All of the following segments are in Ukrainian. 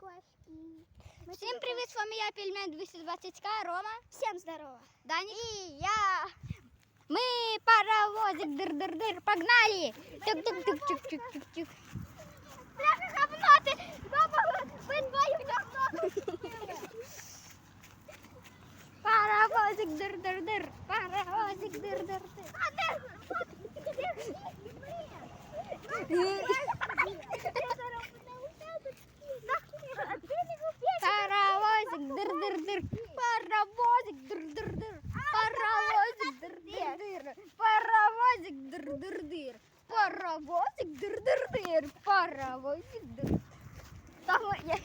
кошки. Всім привіт, з вами я, Пельмен 220к, Рома. Всем здорово. Даник. И я. Мы паровозик, дыр-дыр-дыр, погнали. Тюк-тюк-тюк-тюк-тюк-тюк. Говно! Баба, говно! Паровозик, дыр-дыр-дыр, паровозик, дыр-дыр-дыр. дыр-дыр-дыр, паровозик, дыр-дыр-дыр, паровозик, дыр-дыр-дыр, паровозик, дыр-дыр-дыр, паровозик, дыр-дыр-дыр, паровозик, дыр. Там я...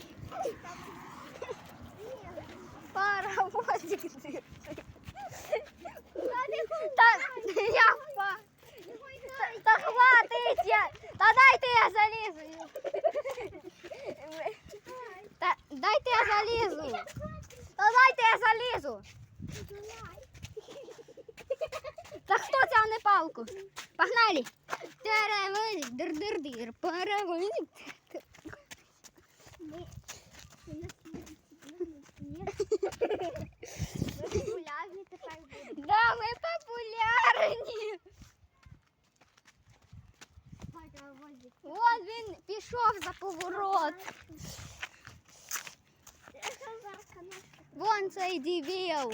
Паровозик, дыр-дыр. Та, я впа- Та- Та хватить я. Та дайте я залізу. Та хто тягне палку? Погнали. Паровозик, дир-дир-дир, будуть. Да, ми популярні. Паровозик. От він пішов за поворот. Це. Вон цей дебіл.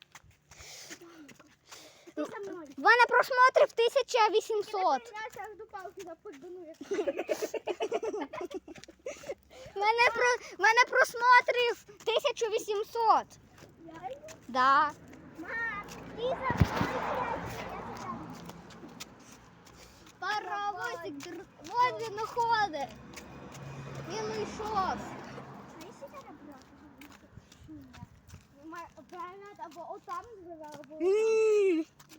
Вона просмотрів 1800. Мене про мене просмотрів 1800. Да. Паровозик, вон він уходить. Він уйшов. Або отам живе, або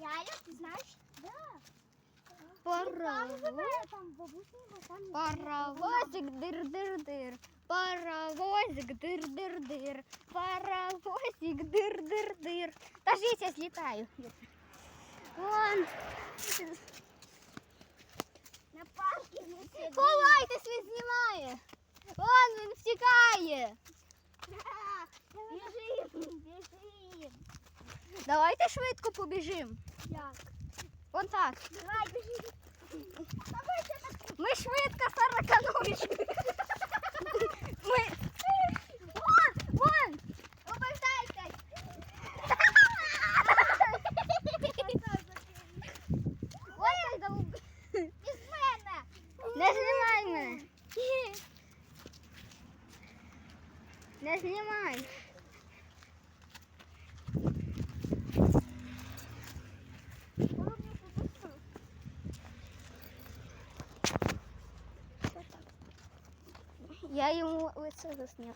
Реально, ти знаєш? Да. Там Паровоз. живе, там бабуся його там. не Паровозик дир-дир-дир. Паровозик дир-дир-дир. Паровозик дир-дир-дир. Подождите, я злітаю. Вон. Давайте швидко побіжимо. Як? Вон так. Давай, так. Ми швидко сорокануєш. Ми... Вон, вон. Обертайтесь. Ой, як. Із мене. Не знімай мене. Не знімай. Я йому лице засняв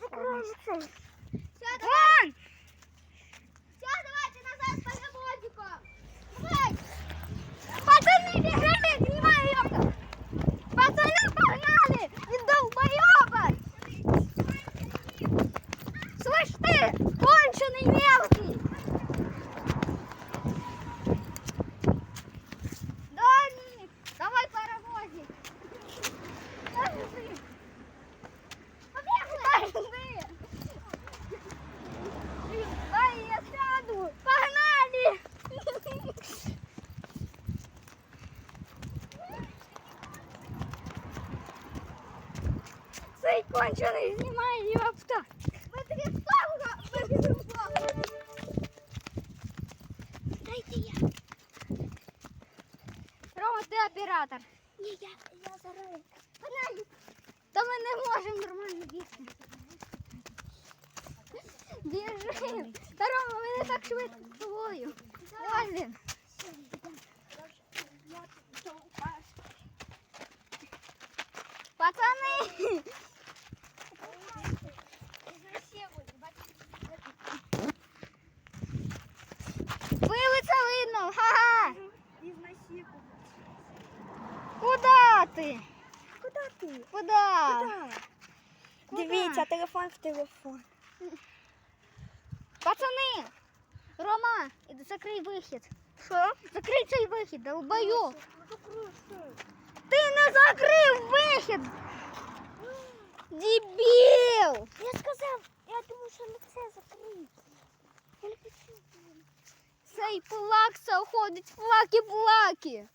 Кончений знімає. Ми тобі. Дайте я. Рома, ти оператор. Ні, я, я зараз. Погнали. Та ми не можемо нормально бігти. Біжим. Та Рома, ми не так швидко з тобою. Ось він. Пацани! Ти? Куди ти? Куди? Дивіться, телефон в телефон. Пацани! Рома, закрий вихід. Що? Закрий цей вихід, долбою. Ну, Ти не закрив вихід! Дебіл! Я сказав, я думаю, що не це закрив. Я не хочу. Цей плакса ходить флаки-плаки.